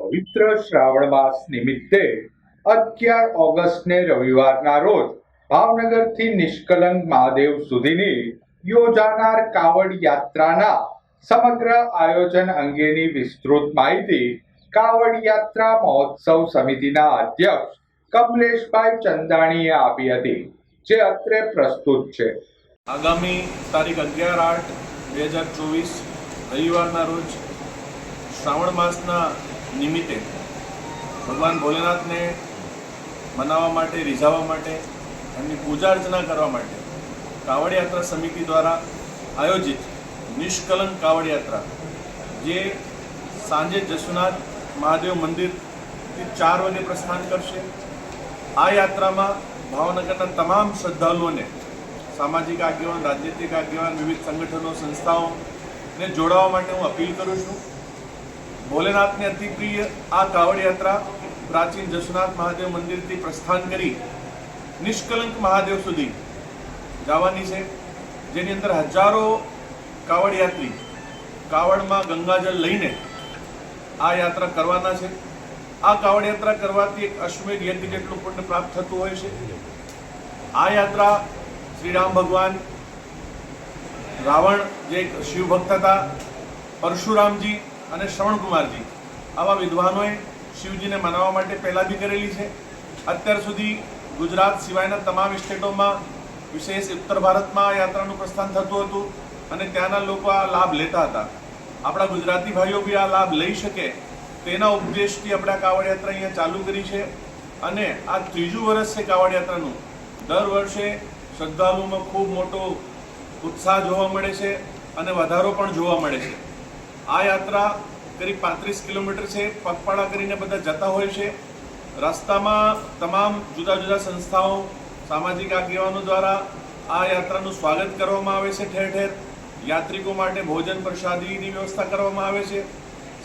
પવિત્ર શ્રાવણ માસ નિમિત્તે અગિયાર ઓગસ્ટને રવિવારના રોજ ભાવનગરથી નિષ્કલંક મહાદેવ સુધીની યોજાનાર કાવડ યાત્રાના સમગ્ર આયોજન અંગેની વિસ્તૃત માહિતી કાવડ યાત્રા મહોત્સવ સમિતિના અધ્યક્ષ કમલેશભાઈ ચંદાણીએ આપી હતી, જે અત્રે પ્રસ્તુત છે. આગામી તારીખ અગિયાર આઠ બે હજાર ચોવીસ રવિવારના રોજ શ્રાવણ માસના નિમિત્તે ભગવાન ભોલેનાથને મનાવવા માટે, રીઝાવવા માટે, એમની પૂજા અર્ચના કરવા માટે કાવડ યાત્રા સમિતિ દ્વારા આયોજિત નિષ્કલંક કાવડ યાત્રા, જે સાંજે જસુનાથ મહાદેવ મંદિરથી ચાર વાગે પ્રસ્થાન કરશે. આ યાત્રામાં ભાવનગરના તમામ શ્રદ્ધાળુઓને સામાજિક આગેવાન, રાજનૈતિક આગેવાન, વિવિધ સંગઠનો, સંસ્થાઓને જોડાવા માટે હું અપીલ કરું છું. ભોલેનાથની અતિ પ્રિય આ કાવડ યાત્રા પ્રાચીન જશુનાથ મહાદેવ મંદિરથી પ્રસ્થાન કરી નિષ્કલંક મહાદેવ સુધી જવાની છે. જેની અંદર હજારો કાવડ યાત્રી કાવડમાં ગંગાજળ લઈને આ યાત્રા કરવાના છે. આ કાવડ યાત્રા કરવાથી એક અશ્વમેઘ યજ્ઞ જેટલું પુણ્ય પ્રાપ્ત થતું હોય છે. આ યાત્રા શ્રી રામ ભગવાન રાવણ જે એક શિવ ભક્ત હતા, પરશુરામજી અને શ્રવણકુમારજી. આવા વિદ્વાનોએ શિવજીને મનાવવા માટે પહેલાં બી કરેલી છે. અત્યાર સુધી ગુજરાત સિવાયના તમામ સ્ટેટોમાં વિશેષ ઉત્તર ભારતમાં યાત્રાનું પ્રસ્થાન થતું હતું અને ત્યાંના લોકો આ લાભ લેતા હતા. આપણા ગુજરાતી ભાઈઓ બી આ લાભ લઈ શકે તેના ઉપદેશથી આપણે આ કાવડ યાત્રા અહીંયા ચાલુ કરી છે. અને આ ત્રીજું વર્ષ છે કાવડ યાત્રાનું દર વર્ષે શ્રદ્ધાળુઓમાં ખૂબ મોટો ઉત્સાહ જોવા મળે છે અને વધારો પણ જોવા મળે છે. આ યાત્રા કરીબ પાંત્રીસ કિલોમીટર છે. પગપાળા કરીને બધા જતા હોય છે. રસ્તામાં તમામ જુદા જુદા સંસ્થાઓ, સામાજિક આગેવાનો દ્વારા આ યાત્રાનું સ્વાગત કરવામાં આવે છે ઠેર ઠેર. યાત્રિકો માટે ભોજન, પ્રસાદીની વ્યવસ્થા કરવામાં આવે છે.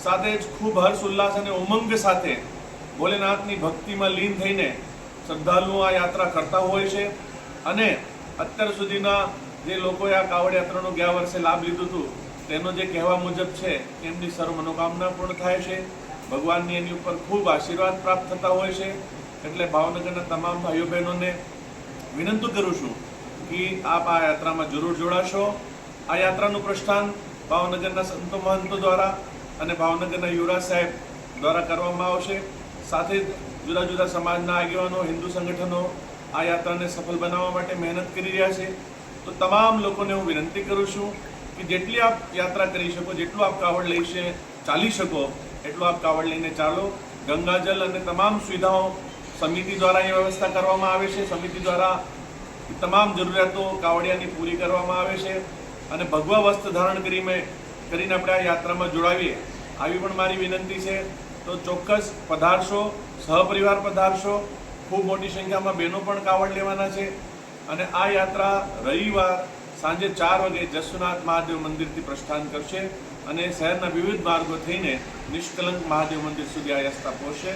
સાથે જ ખૂબ હર્ષ, ઉલ્લાસ અને ઉમંગ સાથે ભોલેનાથની ભક્તિમાં લીન થઈને શ્રદ્ધાળુઓ આ યાત્રા કરતા હોય છે. અને અત્યાર સુધીના જે લોકોએ આ કાવડ યાત્રાનો ગયા વર્ષે લાભ લીધું હતું તેનો જે કહેવા મુજબ છે, એમની સર્વ મનોકામના પૂર્ણ થાય છે. ભગવાનની એની ઉપર ખૂબ આશીર્વાદ પ્રાપ્ત થતા હોય છે. એટલે ભાવનગરના તમામ ભાઈઓ બહેનોને વિનંતી કરું છું કે આપ આ યાત્રામાં જરૂર જોડાશો. આ યાત્રાનું પ્રસ્થાન ભાવનગરના સંતો મહંતો દ્વારા અને ભાવનગરના યુવરાજ સાહેબ દ્વારા કરવામાં આવશે. સાથે જુદા જુદા સમાજના આગેવાનો, હિન્દુ સંગઠનો આ યાત્રાને સફળ બનાવવા માટે મહેનત કરી રહ્યા છે. તો તમામ લોકોને હું વિનંતી કરું છું કે જેટલી આપ યાત્રા કરી શકો, જેટલું આપ કાવડ લઈ ચાલી શકો, એટલું આપ કાવડ લઈને ચાલો. ગંગાજલ અને તમામ સુવિધાઓ સમિતિ દ્વારા એ વ્યવસ્થા કરવામાં આવે છે. સમિતિ દ્વારા તમામ જરૂરિયાતો કાવડિયાની પૂરી કરવામાં આવે છે. અને ભગવા વસ્ત્ર ધારણ કરીને કરીને આપણે આ યાત્રામાં જોડાવીએ. આવી પણ મારી વિનંતી છે. તો ચોક્કસ પધારશો, સહપરિવાર પધારશો. ખૂબ મોટી સંખ્યામાં બહેનો પણ કાવડ લેવાના છે. અને આ યાત્રા રવિવાર સાંજે ચાર વાગે જસુનાથ મહાદેવ મંદિરથી પ્રસ્થાન કરશે અને શહેરના વિવિધ માર્ગો થઈને નિષ્કલંક મહાદેવ મંદિર સુધી આ યાત્રા પહોંચશે.